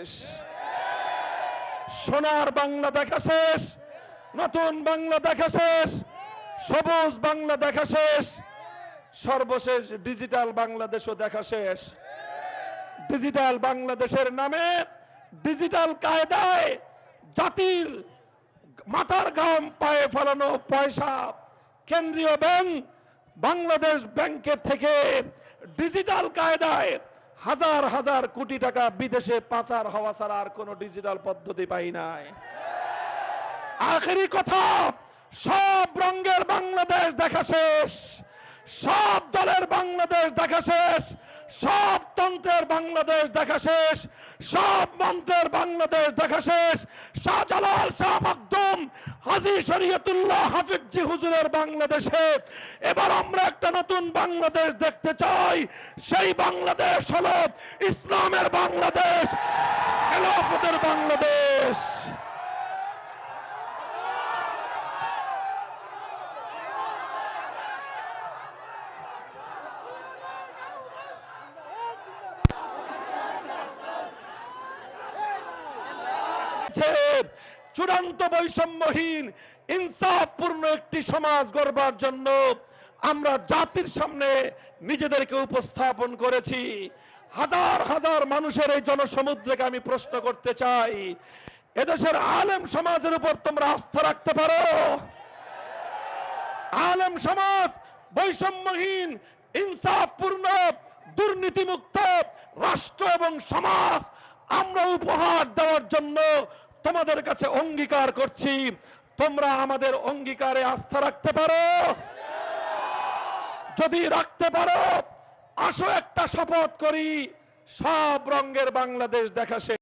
শেষ। সোনার বাংলা দেখা শেষ, নতুন বাংলা দেখা শেষ, সবুজ বাংলা দেখা শেষ, সর্বশেষ ডিজিটাল বাংলাদেশও দেখা শেষ। ডিজিটাল বাংলাদেশের নামে ডিজিটাল কায়দায় জাতির মাথার ঘাম পায়ে ফেলানো পয়সা। কেন্দ্রীয় ব্যাংক বাংলাদেশ ব্যাংকের থেকে ডিজিটাল কায়দায় হাজার হাজার কোটি টাকা বিদেশে পাচার হওয়া ছাড়া আর কোনো ডিজিটাল পদ্ধতি পাই নাই। আখেরি কথা, সব রঙের বাংলাদেশ দেখা শেষ। সব দলের বাংলাদেশ দেখা শেষ। সব তন্ত্রের বাংলাদেশ দেখা শেষ। সব মন্ত্রের বাংলাদেশ দেখা শেষ। শাহজালাল শাহ মখদুম হাজি শরীয়তুল্লাহ হাফিজি হুজুরের বাংলাদেশে। এবার আমরা একটা নতুন বাংলাদেশ দেখতে চাই। সেই বাংলাদেশ হলো ইসলামের বাংলাদেশ, খেলাফতের বাংলাদেশ। চূড়ান্ত বৈষম্যহীন, ইনসাফপূর্ণ একটি সমাজ গড়বার জন্য আমরা জাতির সামনে নিজেদেরকে উপস্থাপন করেছি। হাজার হাজার মানুষের এই জনসমুদ্রকে আমি প্রশ্ন করতে চাই, এদেশের আলেম সমাজের উপর তোমরা আস্থা রাখতে পারো? আলেম সমাজ বৈষম্যহীন, ইনসাফপূর্ণ, দুর্নীতিমুক্ত রাষ্ট্র এবং সমাজ, আমরা উপহার দেওয়ার জন্য তোমাদের কাছে অঙ্গীকার করছি। তোমরা আমাদের অঙ্গীকারে আস্থা রাখতে পারো। যদি রাখতে পারো, আসো একটা শপথ করি। সব রঙের বাংলাদেশ দেখা